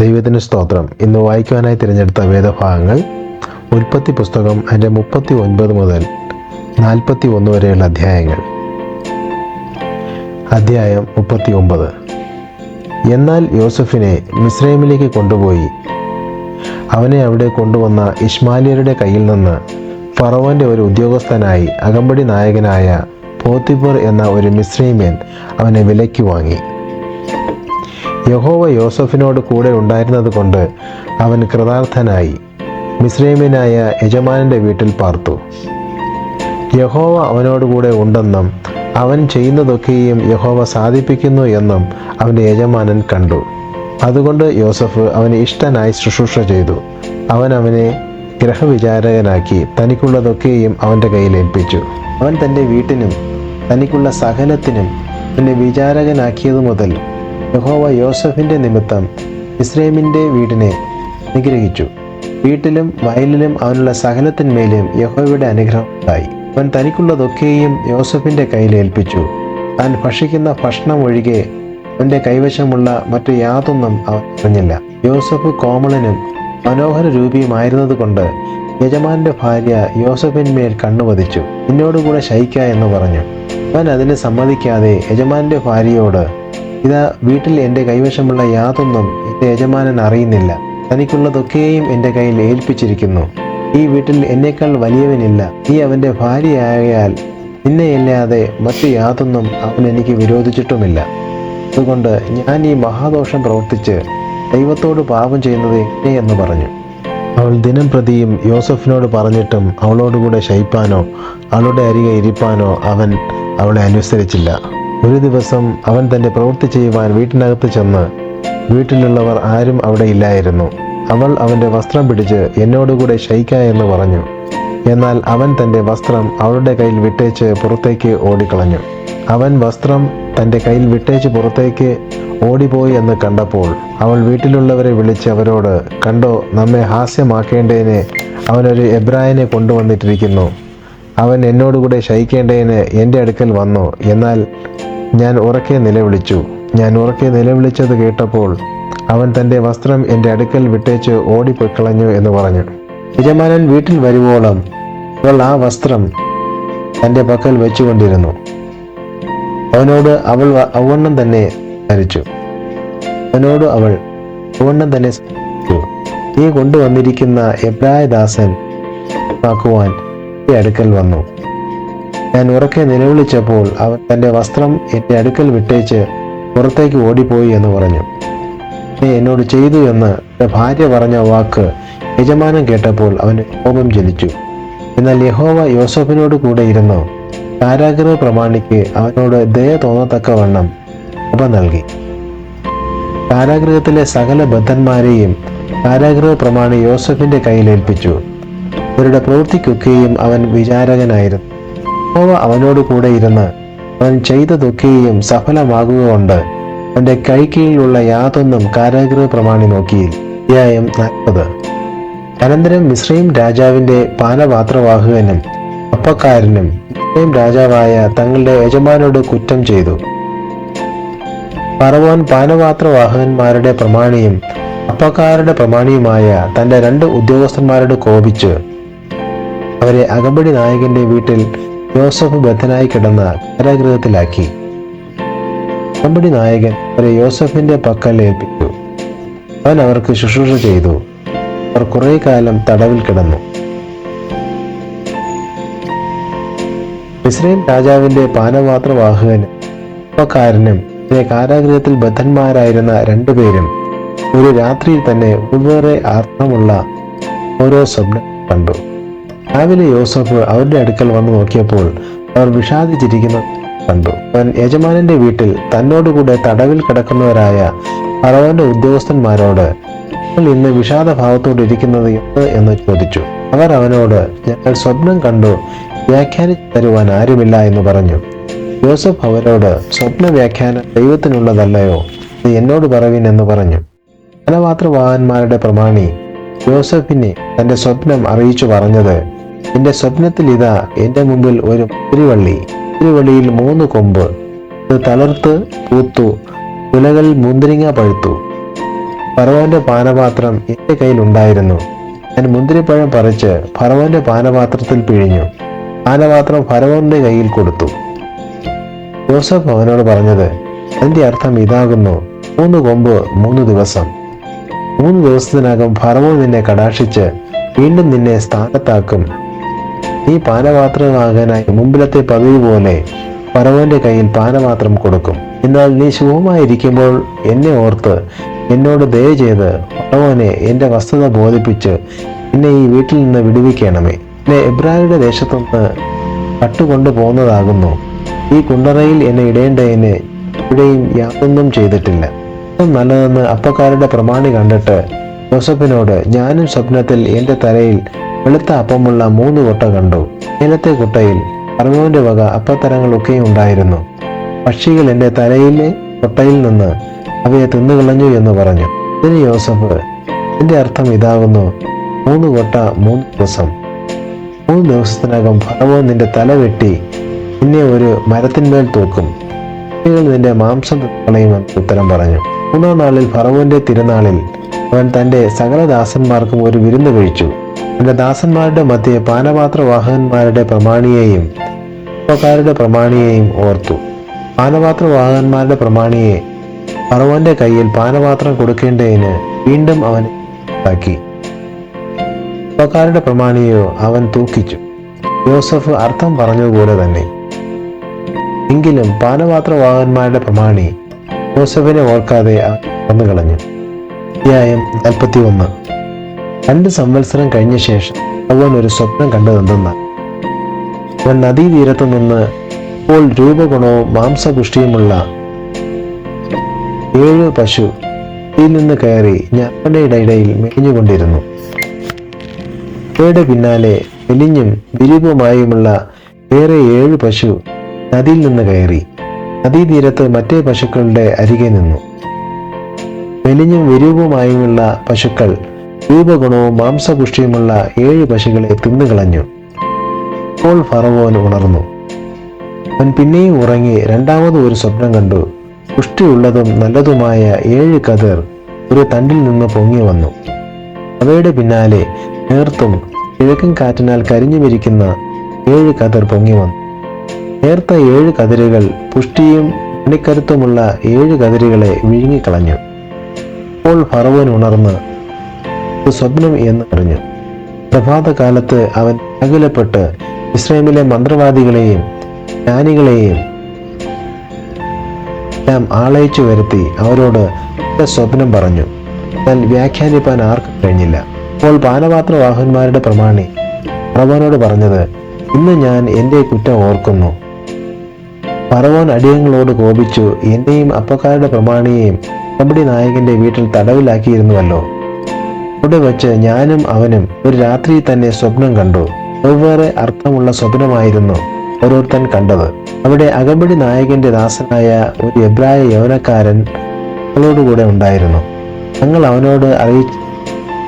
ദൈവത്തിന് സ്തോത്രം ഇന്ന് വായിക്കുവാനായി തിരഞ്ഞെടുത്ത വേദഭാഗങ്ങൾ ഉൽപ്പത്തി പുസ്തകം അതിന്റെ മുപ്പത്തി ഒൻപത് മുതൽ നാൽപ്പത്തി ഒന്ന് വരെയുള്ള അധ്യായങ്ങൾ. അധ്യായം മുപ്പത്തി ഒമ്പത് എന്നാൽ യോസഫിനെ മിസ്രൈമിലേക്ക് കൊണ്ടുപോയി. അവനെ അവിടെ കൊണ്ടുവന്ന ഇസ്മാലിയരുടെ കയ്യിൽ നിന്ന് ഫറോവന്റെ ഒരു ഉദ്യോഗസ്ഥനായി അകമ്പടി നായകനായ പോത്തിപ്പൂർ എന്ന ഒരു മിസ്രൈമ്യൻ അവനെ വിലയ്ക്ക് വാങ്ങി. യഹോവ യോസഫിനോട് കൂടെ ഉണ്ടായിരുന്നത് കൊണ്ട് അവൻ കൃതാർത്ഥനായി മിസ്രൈമ്യനായ യജമാനന്റെ വീട്ടിൽ പാർത്തു. യഹോവ അവനോടുകൂടെ ഉണ്ടെന്നും അവൻ ചെയ്യുന്നതൊക്കെയും യഹോവ സാധിപ്പിക്കുന്നു എന്നും അവന്റെ യജമാനൻ കണ്ടു. അതുകൊണ്ട് യോസഫ് അവന് ഇഷ്ടനായി ശുശ്രൂഷ ചെയ്തു. അവൻ അവനെ ഗ്രഹവിചാരകനാക്കി തനിക്കുള്ളതൊക്കെയും അവന്റെ കയ്യിൽ ഏൽപ്പിച്ചു. അവൻ തന്റെ വീട്ടിനും തനിക്കുള്ള സകലത്തിനും എന്നെ വിചാരകനാക്കിയതു മുതൽ യഹോവ യോസഫിന്റെ നിമിത്തം ഇസ്രേമിന്റെ വീടിനെ നിഗ്രഹിച്ചു. വീട്ടിലും വയലിലും അവനുള്ള സഹനത്തിന്മേലും യഹോവയുടെ അനുഗ്രഹം ഉണ്ടായി. അവൻ തനിക്കുള്ളതൊക്കെയും യോസഫിന്റെ കയ്യിൽ ഏൽപ്പിച്ചു. താൻ ഭക്ഷിക്കുന്ന ഭക്ഷണം ഒഴികെ അവന്റെ കൈവശമുള്ള മറ്റു യാതൊന്നും അവൻ അറിഞ്ഞില്ല. യോസഫ് കോമളനും മനോഹര രൂപിയുമായിരുന്നത് കൊണ്ട് യജമാന്റെ ഭാര്യ യോസഫിന്മേൽ കണ്ണുപതിച്ചു എന്നോടുകൂടെ ശയിക്ക എന്ന് പറഞ്ഞു. അവൻ അതിന് സമ്മതിക്കാതെ യജമാന്റെ ഭാര്യയോട് ഇതാ വീട്ടിൽ എന്റെ കൈവശമുള്ള യാതൊന്നും എന്റെ യജമാനൻ അറിയുന്നില്ല. തനിക്കുള്ളതൊക്കെയും എന്റെ കയ്യിൽ ഏൽപ്പിച്ചിരിക്കുന്നു. ഈ വീട്ടിൽ എന്നേക്കാൾ വലിയവനില്ല. നീ അവന്റെ ഭാര്യയായാൽ നിന്നെയല്ലാതെ മറ്റു യാതൊന്നും അവൻ എനിക്ക് വിരോധിച്ചിട്ടുമില്ല. അതുകൊണ്ട് ഞാൻ ഈ മഹാദോഷം പ്രവർത്തിച്ച് ദൈവത്തോട് പാപം ചെയ്യുന്നത് എന്നെ എന്ന് പറഞ്ഞു. അവൾ ദിനം പ്രതിയും യോസഫിനോട് പറഞ്ഞിട്ടും അവളോടുകൂടെ ശയിപ്പാനോ അവളുടെ അരികെ ഇരിപ്പാനോ അവൻ അവളെ അനുസരിച്ചില്ല. ഒരു ദിവസം അവൻ തന്റെ പ്രവൃത്തി ചെയ്യുവാൻ വീട്ടിനകത്ത് ചെന്ന് വീട്ടിലുള്ളവർ ആരും അവിടെ ഇല്ലായിരുന്നു. അവൾ അവന്റെ വസ്ത്രം പിടിച്ച് എന്നോടുകൂടെ ശയിക്ക എന്ന് പറഞ്ഞു. എന്നാൽ അവൻ തന്റെ വസ്ത്രം അവളുടെ കയ്യിൽ വിട്ടേച്ച് പുറത്തേക്ക് ഓടിക്കളഞ്ഞു. അവൻ വസ്ത്രം തന്റെ കയ്യിൽ വിട്ടേച്ച് പുറത്തേക്ക് ഓടിപ്പോയി എന്ന് കണ്ടപ്പോൾ അവൾ വീട്ടിലുള്ളവരെ വിളിച്ച് അവരോട് കണ്ടോ നമ്മെ ഹാസ്യമാക്കേണ്ടതിന് അവനൊരു എബ്രായനെ കൊണ്ടുവന്നിട്ടിരിക്കുന്നു. അവൻ എന്നോടുകൂടെ ശയിക്കേണ്ടതിന് എന്റെ അടുക്കൽ വന്നു. എന്നാൽ ഞാൻ ഉറക്കെ നിലവിളിച്ചു. ഞാൻ ഉറക്കെ നിലവിളിച്ചത് കേട്ടപ്പോൾ അവൻ തന്റെ വസ്ത്രം എന്റെ അടുക്കൽ വിട്ടേച്ച് ഓടിപ്പൊയ്ക്കളഞ്ഞു എന്ന് പറഞ്ഞു. യജമാനൻ വീട്ടിൽ വരുവോളം അവൾ ആ വസ്ത്രം തന്റെ പക്കൽ വെച്ചുകൊണ്ടിരുന്നു. അവനോട് അവൾ അവണ്ണം തന്നെ ധരിച്ചു. അവനോട് അവൾ ഔവണ്ണം തന്നെ നീ കൊണ്ടുവന്നിരിക്കുന്ന എബ്രായദാസൻ ആക്കുവാൻ എന്റെ അടുക്കൽ വന്നു. ഞാൻ ഉറക്കെ നിലവിളിച്ചപ്പോൾ അവൻ തന്റെ വസ്ത്രം എന്റെ അടുക്കൽ വിട്ടേച്ച് പുറത്തേക്ക് ഓടിപ്പോയി എന്ന് പറഞ്ഞു. എന്നോട് ചെയ്തു എന്ന് എന്റെ ഭാര്യ പറഞ്ഞ വാക്ക് യജമാനം കേട്ടപ്പോൾ അവന് കോപം ജനിച്ചു എന്നാൽ യഹോവ യോസഫിനോട് കൂടെ ഇരുന്നു. കാരാഗ്രഹ പ്രമാണിക്ക് അവനോട് ദയ തോന്നത്തക്കവണ്ണം കൃപ നൽകി. കാരാഗ്രഹത്തിലെ സകല ബദ്ധന്മാരെയും കാരാഗ്രഹ പ്രമാണി യോസഫിന്റെ കയ്യിൽ ഏൽപ്പിച്ചു. അവരുടെ പ്രവൃത്തിക്കൊക്കെയും അവൻ വിചാരകനായിരുന്നു. യഹോവ അവനോട് കൂടെ ഇരുന്ന് അവൻ ചെയ്തതൊക്കെയും സഫലമാകുക കൊണ്ട് അവന്റെ കൈക്കീഴിലുള്ള യാതൊന്നും കാരാഗ്രഹ പ്രമാണി നോക്കി അധ്യായം നാൽപ്പത്. അനന്തരം മിശ്രയും രാജാവിന്റെ പാനപാത്രവാഹകനും അപ്പക്കാരനും മിശ്രയും രാജാവായ തങ്ങളുടെ യജമാനോട് കുറ്റം ചെയ്തു. പറവോൻ പാനപാത്രവാഹകന്മാരുടെ പ്രമാണിയും അപ്പക്കാരുടെ പ്രമാണിയുമായ തന്റെ രണ്ട് ഉദ്യോഗസ്ഥന്മാരോട് കോപിച്ച് അവരെ അകമ്പടി നായകന്റെ വീട്ടിൽ യോസഫ് ബദ്ധനായി കിടന്ന കാരാഗൃഹത്തിലാക്കി. അകമ്പടി നായകൻ അവരെ യോസഫിന്റെ പക്കൽ ഏൽപ്പിച്ചു. അവൻ അവർക്ക് ശുശ്രൂഷ ചെയ്തു. അവർ കുറേ കാലം തടവിൽ കിടന്നു. ഇസ്രയേൽ രാജാവിന്റെ പാനപാത്രവാഹകന് അപ്പക്കാരനും പിന്നെ കാരാഗ്രഹത്തിൽ ബദ്ധന്മാരായിരുന്ന രണ്ടുപേരും ഒരു രാത്രിയിൽ തന്നെ വെവ്വേറെ അർത്ഥമുള്ള ഓരോ സ്വപ്നം കണ്ടു. രാവിലെ യോസഫ് അവരുടെ അടുക്കൽ വന്നു നോക്കിയപ്പോൾ അവർ വിഷാദിച്ചിരിക്കുന്ന. കണ്ടു. അവൻ യജമാനന്റെ വീട്ടിൽ തന്നോടുകൂടെ തടവിൽ കിടക്കുന്നവരായ ഫറവന്റെ ഉദ്യോഗസ്ഥന്മാരോട് നിങ്ങൾ ഇന്ന് വിഷാദഭാവത്തോടെ ഇരിക്കുന്നത് എന്ത്? എന്ന് ചോദിച്ചു. അവർ അവനോട് ഞങ്ങൾ സ്വപ്നം കണ്ടു. വ്യാഖ്യാനിച്ചു തരുവാൻ ആരുമില്ല എന്ന് പറഞ്ഞു. യോസഫ് അവരോട് സ്വപ്ന വ്യാഖ്യാനം ദൈവത്തിനുള്ളതല്ലയോ? ഇത് എന്നോട് പറവിൻ എന്ന് പറഞ്ഞു. ധനപാത്രവാഹന്മാരുടെ പ്രമാണി യോസഫിനെ തന്റെ സ്വപ്നം അറിയിച്ചു പറഞ്ഞത് എന്റെ സ്വപ്നത്തിൽ ഇതാ എന്റെ മുമ്പിൽ ഒരു പുരിവള്ളി. പുരിവള്ളിയിൽ മൂന്ന് കൊമ്പ്. ഇത് തളർത്ത് പൂത്തു. കുലകൾ മുന്തിരിങ്ങ പഴുത്തു. ഫറവോന്റെ പാനപാത്രം എന്റെ കയ്യിൽ ഉണ്ടായിരുന്നു. ഞാൻ മുന്തിരിപ്പഴം പറിച്ച് ഫറവോന്റെ പാനപാത്രത്തിൽ പിഴിഞ്ഞു. പാനപാത്രം ഫറവോന്റെ കയ്യിൽ കൊടുത്തു. ജോസഫ് അവനോട് പറഞ്ഞത് എന്റെ അർത്ഥം ഇതാകുന്നു. മൂന്ന് കൊമ്പ് മൂന്ന് ദിവസം. മൂന്ന് ദിവസത്തിനകം ഫറവോൻ നിന്നെ കടാക്ഷിച്ച് വീണ്ടും നിന്നെ സ്ഥാനത്താക്കും. നീ പാനപാത്രമാകാനായി മുമ്പിലത്തെ പതിവ് പോലെ പറവന്റെ കയ്യിൽ പാനപാത്രം കൊടുക്കും. എന്നാൽ നീ ശുഭമായിരിക്കുമ്പോൾ എന്നെ ഓർത്ത് എന്നോട് ദയ ചെയ്ത് പറവനെ എന്റെ വസ്തുത ബോധിപ്പിച്ച് എന്നെ ഈ വീട്ടിൽ നിന്ന് വിടുവിക്കണമേ. എന്നെ എബ്രാഹിയുടെ ദേശത്തുനിന്ന് കട്ടുകൊണ്ടു പോകുന്നതാകുന്നു ഈ കുണ്ടറയിൽ എന്നെ ഇടേണ്ടതിന് ഇവിടെയും യാതൊന്നും ചെയ്തിട്ടില്ല. നല്ലതെന്ന് അപ്പക്കാരുടെ പ്രമാണി കണ്ടിട്ട് ജോസഫിനോട് ഞാനും സ്വപ്നത്തിൽ എന്റെ തലയിൽ വെളുത്ത അപ്പമുള്ള മൂന്ന് കൊട്ട കണ്ടു. നിലത്തെ കുട്ടയിൽ പറവോന്റെ വക അപ്പത്തരങ്ങളൊക്കെയും ഉണ്ടായിരുന്നു. പക്ഷികൾ എന്റെ തലയിലെ കൊട്ടയിൽ നിന്ന് അവയെ തിന്നുകളഞ്ഞു എന്ന് പറഞ്ഞു. ഇതിന് യോസഫ് എന്റെ അർത്ഥം ഇതാകുന്നു. മൂന്ന് കൊട്ട മൂന്ന് ദിവസം. മൂന്ന് ദിവസത്തിനകം ഫറവോൻ നിന്റെ തല വെട്ടി നിന്നെ ഒരു മരത്തിന്മേൽ തൂക്കും. കുട്ടികൾ നിന്റെ മാംസം കളയുമെന്ന് ഉത്തരം പറഞ്ഞു. മൂന്നാം നാളിൽ ഫറവോന്റെ തിരുനാളിൽ അവൻ തന്റെ സകല ദാസന്മാർക്കും ഒരു വിരുന്ന് കഴിച്ചു. തന്റെ ദാസന്മാരുടെ മധ്യേ പാനപാത്രവാഹകന്മാരുടെ പ്രമാണിയെയും ഉപ്പക്കാരുടെ പ്രമാണിയെയും ഓർത്തു. പാനപാത്രവാഹകന്മാരുടെ പ്രമാണിയെ ഫറവോന്റെ കയ്യിൽ പാനപാത്രം കൊടുക്കേണ്ടതിന് വീണ്ടും അവൻ ആക്കി ഉപ്പക്കാരുടെ പ്രമാണിയോ അവൻ തൂക്കിച്ചു. ജോസഫ് അർത്ഥം പറഞ്ഞതുപോലെ തന്നെ. എങ്കിലും പാനപാത്രവാഹകന്മാരുടെ പ്രമാണി ജോസഫിനെ ഓർക്കാതെ വന്നു കളഞ്ഞു അധ്യായം നാൽപ്പത്തി ഒന്ന് രണ്ട് സംവത്സരം കഴിഞ്ഞ ശേഷം അവൻ ഒരു സ്വപ്നം കണ്ടതെന്തെന്നാൽ അവൻ നദീതീരത്ത് നിന്ന് ഇപ്പോൾ രൂപഗുണവും മാംസപുഷ്ടിയുമുള്ള ഏഴ് പശു ഇതിൽ നിന്ന് കയറി ഞങ്ങളുടെ ഇടയിൽ മെലിഞ്ഞുകൊണ്ടിരുന്നു അവയുടെ പിന്നാലെ മെലിഞ്ഞും വിരൂപമായുമുള്ള വേറെ ഏഴ് പശു നദിയിൽ നിന്ന് കയറി നദീതീരത്ത് മറ്റേ പശുക്കളുടെ അരികെ നിന്നു. മെലിഞ്ഞും വിരൂപമായുമുള്ള പശുക്കൾ രൂപഗുണവും മാംസപുഷ്ടിയുമുള്ള ഏഴ് പശുക്കളെ തിന്നുകളഞ്ഞു അപ്പോൾ ഫറവോൻ ഉണർന്നു. അവൻ പിന്നെയും ഉറങ്ങി രണ്ടാമത് ഒരു സ്വപ്നം കണ്ടു. പുഷ്ടിയുള്ളതും നല്ലതുമായ ഏഴ് കതിർ ഒരു തണ്ടിൽ നിന്ന് പൊങ്ങി വന്നു. അവയുടെ പിന്നാലെ നേർത്തും കിഴക്കൻ കാറ്റിനാൽ കരിഞ്ഞു വിരിക്കുന്ന ഏഴ് കതിർ പൊങ്ങി വന്നു. നേർത്ത ഏഴ് കതിരുകൾ പുഷ്ടിയും മണിക്കരുത്തുമുള്ള ഏഴ് കതിരുകളെ വിഴുങ്ങിക്കളഞ്ഞു. അപ്പോൾ ഫറവോൻ ഉണർന്ന് സ്വപ്നം എന്ന് പറഞ്ഞു. പ്രഭാതകാലത്ത് അവൻ അകലപ്പെട്ട് ഇസ്രായേലിലെ മന്ത്രവാദികളെയും ജ്ഞാനികളെയും എല്ലാം ആളയച്ചു വരുത്തി അവരോട് സ്വപ്നം പറഞ്ഞു. ഞാൻ വ്യാഖ്യാനിപ്പാൻ ആർക്കും കഴിഞ്ഞില്ല. അപ്പോൾ പാനപാത്രവാഹന്മാരുടെ പ്രമാണി പറവനോട് പറഞ്ഞത് ഇന്ന് ഞാൻ എന്റെ കുറ്റം ഓർക്കുന്നു. പറവോൻ അടിയങ്ങളോട് കോപിച്ചു എന്നെയും അപ്പക്കാരുടെ പ്രമാണിയെയും കബഡി നായകന്റെ വീട്ടിൽ തടവിലാക്കിയിരുന്നുവല്ലോ. അവിടെ വെച്ച് ഞാനും അവനും ഒരു രാത്രി തന്നെ സ്വപ്നം കണ്ടു. വെവ്വേറെ അർത്ഥമുള്ള സ്വപ്നമായിരുന്നു ഓരോരുത്തൻ കണ്ടത്. അവിടെ അകമ്പടി നായകന്റെ ദാസനായ ഒരു എബ്രായ യൗവനക്കാരൻ ഞങ്ങളോടുകൂടെ ഉണ്ടായിരുന്നു. ഞങ്ങൾ അവനോട് അറിയിച്ച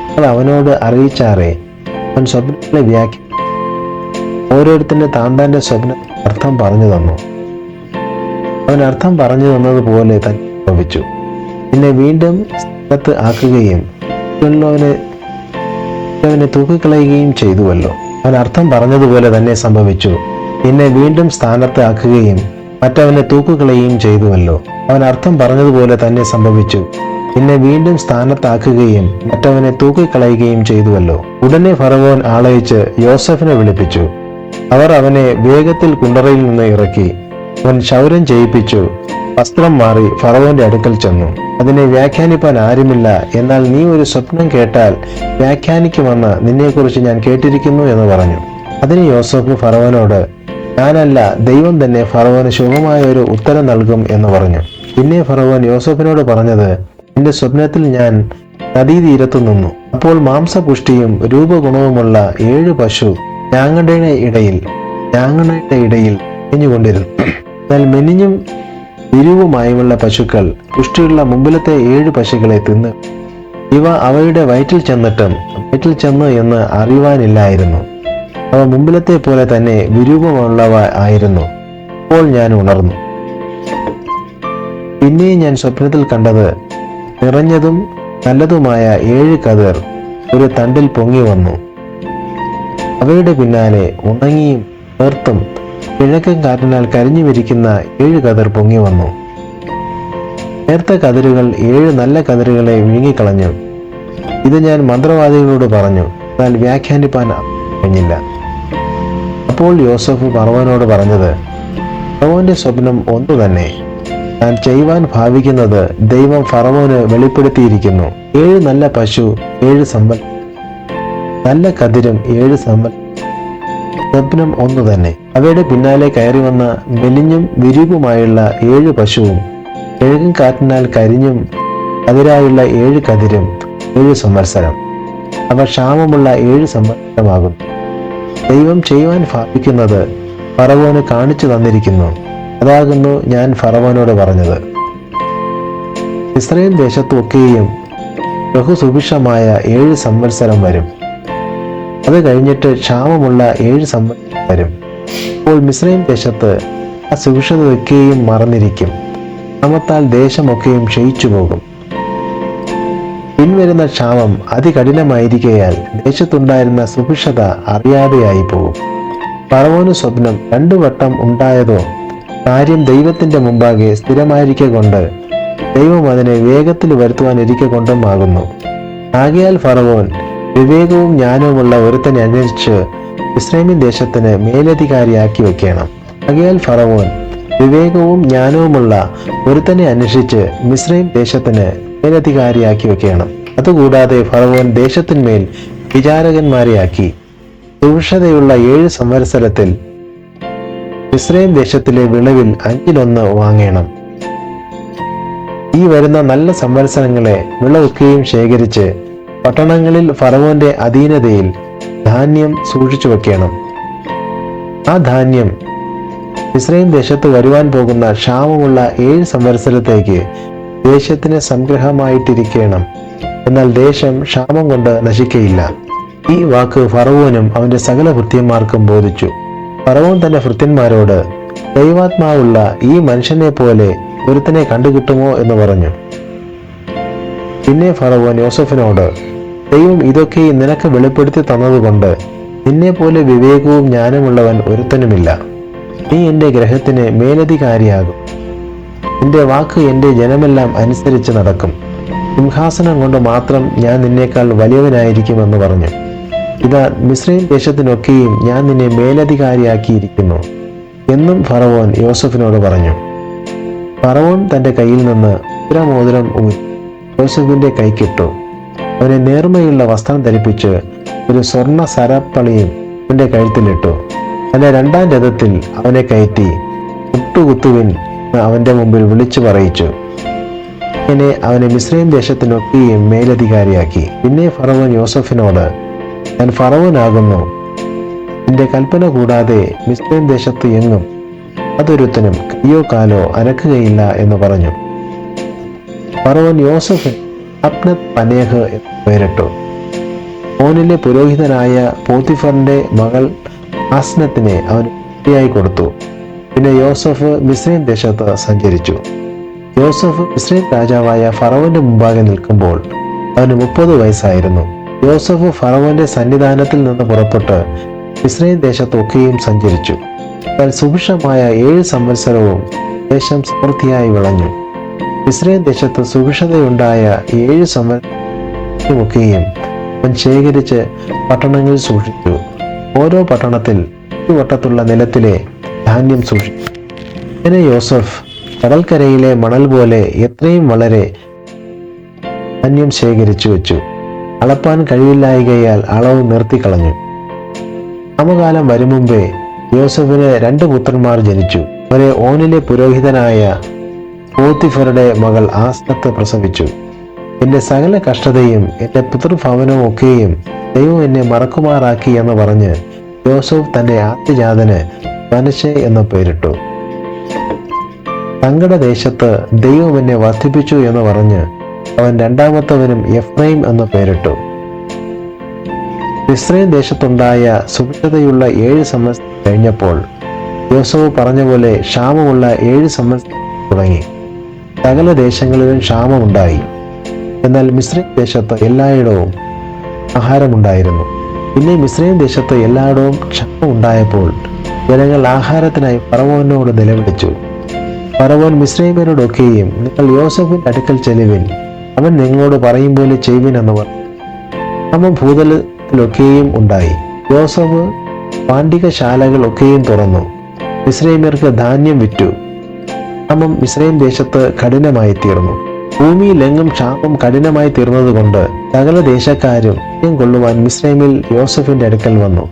ഞങ്ങൾ അവനോട് അറിയിച്ചാറേ അവൻ സ്വപ്നങ്ങളെ വ്യാഖ്യ ഓരോരുത്തന്റെ താന്താന്റെ സ്വപ്ന അർത്ഥം പറഞ്ഞു തന്നു. അവൻ അർത്ഥം പറഞ്ഞു തന്നതുപോലെ തന്നെ സംഭവിച്ചു. പിന്നെ വീണ്ടും സ്ഥലത്ത് ആക്കുകയും അവനെ അവനെ തൂക്കിക്കളയുകയും ചെയ്തുവല്ലോ. അവൻ അർത്ഥം പറഞ്ഞതുപോലെ തന്നെ സംഭവിച്ചു. നിന്നെ വീണ്ടും സ്ഥാനത്ത് ആക്കുകയും മറ്റവനെ തൂക്കുകളയുകയും ചെയ്തുവല്ലോ. അവൻ അർത്ഥം പറഞ്ഞതുപോലെ തന്നെ സംഭവിച്ചു. നിന്നെ വീണ്ടും സ്ഥാനത്താക്കുകയും മറ്റവനെ തൂക്കിക്കളയുകയും ചെയ്തുവല്ലോ. ഉടനെ ഫറവോൻ ആളയച്ച് യോസഫിനെ വിളിപ്പിച്ചു. അവർ അവനെ വേഗത്തിൽ കുണ്ടറയിൽ നിന്ന് ഇറക്കി. അവൻ ക്ഷൗരം ചെയ്യിപ്പിച്ചു. വസ്ത്രം മാറി ഫറവോന്റെ അടുക്കൽ ചെന്നു. അതിനെ വ്യാഖ്യാനിപ്പാൻ ആരുമില്ല. എന്നാൽ നീ ഒരു സ്വപ്നം കേട്ടാൽ വ്യാഖ്യാനിക്കുമെന്ന് നിന്നെക്കുറിച്ച് ഞാൻ കേട്ടിരിക്കുന്നു എന്ന് പറഞ്ഞു. അതിന് യോസഫ് ഫറവനോട് ഞാനല്ല ദൈവം തന്നെ ഫറവന് ശുഭമായ ഒരു ഉത്തരം നൽകും എന്ന് പറഞ്ഞു. പിന്നെ ഫറവൻ യോസഫിനോട് പറഞ്ഞത് എന്റെ സ്വപ്നത്തിൽ ഞാൻ നദീതീരത്തു നിന്നു. അപ്പോൾ മാംസപുഷ്ടിയും രൂപഗുണവുമുള്ള ഏഴ് പശു ഞാങ്ങടയുടെ ഇടയിൽ ഞാങ്ങടയുടെ ഇടയിൽ മേഞ്ഞുകൊണ്ടിരുന്നു എന്നാൽ മെനിഞ്ഞും വിരിവുമായുമുള്ള പശുക്കൾ പുഷ്ടിയുള്ള മുമ്പിലത്തെ ഏഴ് പശുക്കളെ തിന്ന് ഇവ അവയുടെ വയറ്റിൽ ചെന്നിട്ടും വയറ്റിൽ ചെന്നു എന്ന് അറിയുവാനില്ലായിരുന്നു. അവ മുമ്പിലത്തെ പോലെ തന്നെ വിരൂപമുള്ളവ ആയിരുന്നു. അപ്പോൾ ഞാൻ ഉണർന്നു. പിന്നെയും ഞാൻ സ്വപ്നത്തിൽ കണ്ടത് നിറഞ്ഞതും നല്ലതുമായ ഏഴ് കതിർ ഒരു തണ്ടിൽ പൊങ്ങി വന്നു. അവയുടെ പിന്നാലെ ഉണങ്ങിയും നേർത്തും കിഴക്കൻ കാറ്റിനാൽ കരിഞ്ഞു വിരിക്കുന്ന ഏഴ് കതിർ പൊങ്ങി വന്നു. നേർത്ത കതിരുകൾ ഏഴ് നല്ല കതിരുകളെ വിഴുങ്ങിക്കളഞ്ഞു. ഇത് ഞാൻ മന്ത്രവാദികളോട് പറഞ്ഞു എന്നാൽ വ്യാഖ്യാനിപ്പാൻ കഴിഞ്ഞില്ല. അപ്പോൾ യോസഫ് പറവനോട് പറഞ്ഞത് ഫറവോന്റെ സ്വപ്നം ഒന്നു തന്നെ. താൻ ചെയ്യുവാൻ ഭാവിക്കുന്നത് ദൈവം ഫറവോന് വെളിപ്പെടുത്തിയിരിക്കുന്നു. ഏഴ് നല്ല പശു ഏഴ് സമ്പൽ നല്ല കതിരും ഏഴ് സമ്പൽ സ്വപ്നം ഒന്നു തന്നെ. അവയുടെ പിന്നാലെ കയറി വന്ന മെലിഞ്ഞും വിരൂപുമായുള്ള ഏഴ് പശുവും കിഴക്കൻ കാറ്റിനാൽ കരിഞ്ഞും അതിരായുള്ള ഏഴ് കതിരും ഏഴ് സംവത്സരം. അവ ക്ഷാമമുള്ള ഏഴ് സംവത്സരമാകും. ദൈവം ചെയ്യുവാൻ ഭാവിക്കുന്നത് ഫറവോന് കാണിച്ചു തന്നിരിക്കുന്നു. അതാകുന്നു ഞാൻ ഫറവോനോട് പറഞ്ഞത്. ഇസ്രയേൽ ദേശത്തൊക്കെയും ബഹുസുഭിക്ഷമായ ഏഴ് സംവത്സരം വരും. അത് കഴിഞ്ഞിട്ട് ക്ഷാമമുള്ള ഏഴ് സമ്പന്നരും. വരും അപ്പോൾ മിസ്രൈം ദേശത്ത് ആ സുഭിക്ഷതയൊക്കെയും മറന്നിരിക്കും. ക്ഷാമത്താൽ ദേശമൊക്കെയും ക്ഷയിച്ചു പോകും. പിൻവരുന്ന ക്ഷാമം അതികഠിനമായിരിക്കയാൽ ദേശത്തുണ്ടായിരുന്ന സുഭിക്ഷത അറിയാതെയായി പോകും. പറവോന് സ്വപ്നം രണ്ടു വട്ടം ഉണ്ടായതോ കാര്യം ദൈവത്തിന്റെ മുമ്പാകെ സ്ഥിരമായിരിക്കെ കൊണ്ട് ദൈവം അതിനെ വേഗത്തിൽ വരുത്തുവാനിരിക്കെ കൊണ്ടും ആകുന്നു. ആകയാൽ ഫറവോൻ വിവേകവും ജ്ഞാനവുമുള്ള ഒരുത്തനെ അന്വേഷിച്ച് ഇസ്രേമിൻ ദേശത്തിന് മേലധികാരിയാക്കി വെക്കണം. അകയാൽ ഫറവോൻ വിവേകവും ജ്ഞാനവുമുള്ള ഒരുത്തനെ അന്വേഷിച്ച് മിസ്രൈം ദേശത്തിന് മേലധികാരിയാക്കി വെക്കണം. അതുകൂടാതെ ഫറവോൻ ദേശത്തിന്മേൽ വിചാരകന്മാരെ ആക്കി. സുഭിക്ഷതയുള്ള ഏഴ് സംവത്സരത്തിൽ ഇസ്രയേൽ ദേശത്തിലെ വിളവിൽ അഞ്ചിലൊന്ന് വാങ്ങണം. ഈ വരുന്ന നല്ല സംവത്സരങ്ങളെ വിളവൊക്കെയും ശേഖരിച്ച് പട്ടണങ്ങളിൽ ഫറവോന്റെ അധീനതയിൽ ധാന്യം സൂക്ഷിച്ചു വെക്കണം. ആ ധാന്യം ഇസ്രയേൽ ദേശത്ത് വരുവാൻ പോകുന്ന ക്ഷാമമുള്ള ഏഴ് സംവത്സരത്തേക്ക് ദേശത്തിന് സംഗ്രഹമായിട്ടിരിക്കണം. എന്നാൽ ദേശം ക്ഷാമം കൊണ്ട് നശിക്കയില്ല. ഈ വാക്ക് ഫറവോനും അവന്റെ സകല ഭൃത്യന്മാർക്കും ബോധിച്ചു. ഫറവോൻ തന്റെ ഭൃത്യന്മാരോട് ദൈവാത്മാവുള്ള ഈ മനുഷ്യനെ പോലെ ഒരുത്തനെ കണ്ടുകിട്ടുമോ? എന്ന് പറഞ്ഞു. പിന്നെ ഫറവോൻ യോസഫിനോട് ദൈവം ഇതൊക്കെ നിനക്ക് വെളിപ്പെടുത്തി തന്നതുകൊണ്ട് നിന്നെ പോലെ വിവേകവും ജ്ഞാനമുള്ളവൻ ഒരുത്തനുമില്ല. നീ എന്റെ ഗ്രഹത്തിന് മേലധികാരിയാകും. നിന്റെ വാക്ക് എന്റെ ജനമെല്ലാം അനുസരിച്ച് നടക്കും. സിംഹാസനം കൊണ്ട് മാത്രം ഞാൻ നിന്നേക്കാൾ വലിയവനായിരിക്കുമെന്ന് പറഞ്ഞു. ഇതാ മിശ്രൈൻ ദേശത്തിനൊക്കെയും ഞാൻ നിന്നെ മേലധികാരിയാക്കിയിരിക്കുന്നു എന്നും ഫറവോൻ യോസഫിനോട് പറഞ്ഞു. ഫറവോൻ തന്റെ കയ്യിൽ നിന്ന് ഉത്തരമോതിരം ഊരി യോസഫിന്റെ കൈക്കിട്ടു അവനെ നേർമയുള്ള വസ്ത്രം ധരിപ്പിച്ച് ഒരു സ്വർണ സരപ്പളിയും അവന്റെ കഴുത്തിലിട്ടു. തന്റെ രണ്ടാം രഥത്തിൽ അവനെ കയറ്റി കുട്ടുകുത്തുവിൻ അവന്റെ മുമ്പിൽ വിളിച്ചു പറയിച്ചു. ഇങ്ങനെ അവനെ മിശ്രൈം ദേശത്തിനൊക്കെയും മേലധികാരിയാക്കി. പിന്നെ ഫറവൻ യോസഫിനോട് ഞാൻ ഫറവനാകുന്നു. നിന്റെ കൽപ്പന കൂടാതെ മിസ്രൈം ദേശത്ത് എങ്ങും അതൊരുത്തനും കയ്യോ കാലോ അനക്കുകയില്ല എന്ന് പറഞ്ഞു. ഫറവൻ യോസഫ് അപ്നത് പനേഹ് പേരിട്ടു. ഓനിലെ പുരോഹിതനായ പോത്തിഫറിന്റെ മകൾ ആസ്നത്തിനെ അവൻ കുട്ടിയായി കൊടുത്തു. പിന്നെ യോസഫ് മിസ്രൈം ദേശത്ത് സഞ്ചരിച്ചു. യോസഫ് മിസ്രൈം രാജാവായ ഫറവന്റെ മുമ്പാകെ നിൽക്കുമ്പോൾ അവന് മുപ്പത് വയസ്സായിരുന്നു. യോസഫ് ഫറവന്റെ സന്നിധാനത്തിൽ നിന്ന് പുറപ്പെട്ട് മിസ്രൈൻ ദേശത്തൊക്കെയും സഞ്ചരിച്ചു. താൻ സുഭിക്ഷമായ ഏഴ് സംവത്സരവും ദേശം സമൃദ്ധിയായി വിളഞ്ഞു. ഇസ്രയേൽ ദേശത്ത് സുഭിക്ഷതയുണ്ടായ ഏഴ് സമരമൊക്കെയും അവൻ ശേഖരിച്ച് പട്ടണങ്ങളിൽ സൂക്ഷിച്ചു. ഓരോ പട്ടണത്തിൽ ഒരു വട്ടത്തുള്ള നിലത്തിലെ ധാന്യം സൂക്ഷിച്ചു. അങ്ങനെ യോസഫ് കടൽക്കരയിലെ മണൽ പോലെ എത്രയും വളരെ ധാന്യം ശേഖരിച്ചു വെച്ചു. അളപ്പാൻ കഴിയില്ലായികയാൽ അളവ് നിർത്തിക്കളഞ്ഞു സമകാലം വരും മുമ്പേ യോസഫിന് രണ്ട് പുത്രന്മാർ ജനിച്ചു. അവരെ ഓനിലെ പുരോഹിതനായ പോത്തിഫറുടെ മകൾ ആസ്നത്ത് പ്രസവിച്ചു. എന്റെ സകല കഷ്ടതയും എന്റെ പിതൃഭവനവും ഒക്കെയും ദൈവം എന്നെ മറക്കുമാറാക്കി എന്ന് പറഞ്ഞ് യോസഫ് തന്റെ ആദ്യജാതന് മനശെ എന്ന് പേരിട്ടു. തങ്ങളുടെ ദേശത്ത് ദൈവം എന്നെ വർദ്ധിപ്പിച്ചു എന്ന് പറഞ്ഞ് അവൻ രണ്ടാമത്തവനും എഫ്രൈം എന്ന് പേരിട്ടു. ഇസ്രയേൽ ദേശത്തുണ്ടായ സുഭിക്ഷതയുള്ള ഏഴ് സംവത്സരം കഴിഞ്ഞപ്പോൾ ജോസഫ് പറഞ്ഞ പോലെ ക്ഷാമമുള്ള ഏഴ് സംവത്സരം തുടങ്ങി. സകല ദേശങ്ങളിലും ക്ഷാമമുണ്ടായി. എന്നാൽ മിശ്രീം ദേശത്ത് എല്ലായിടവും ആഹാരമുണ്ടായിരുന്നു. പിന്നെ മിശ്രീം ദേശത്ത് എല്ലായിടവും ക്ഷാമം ഉണ്ടായപ്പോൾ ജനങ്ങൾ ആഹാരത്തിനായി പറവോനോട് നിലവിളിച്ചു. ഫറവോൻ മിശ്രീമേനോടൊക്കെയും നിങ്ങൾ യോസഫിന്റെ അടുക്കൽ ചെലുവിൻ അവൻ നിങ്ങളോട് പറയും പോലെ ചെയ്യുവിൻ എന്ന് പറഞ്ഞു. ക്ഷാമം ഭൂതലത്തിലൊക്കെയും ഉണ്ടായി. യോസഫ് പാണ്ഡികശാലകളൊക്കെയും തുറന്നു. മിശ്രീമേർക്ക് ധാന്യം വിറ്റു. ക്ഷാമം മിശ്രൈം ദേശത്ത് കഠിനമായി തീർന്നു ഭൂമിയിലെങ്ങും ക്ഷാമം കഠിനമായി തീർന്നതുകൊണ്ട് സകല ദേശക്കാരും കൊള്ളുവാൻ മിശ്രൈമിൽ യോസഫിന്റെ അടുക്കൽ വന്നു.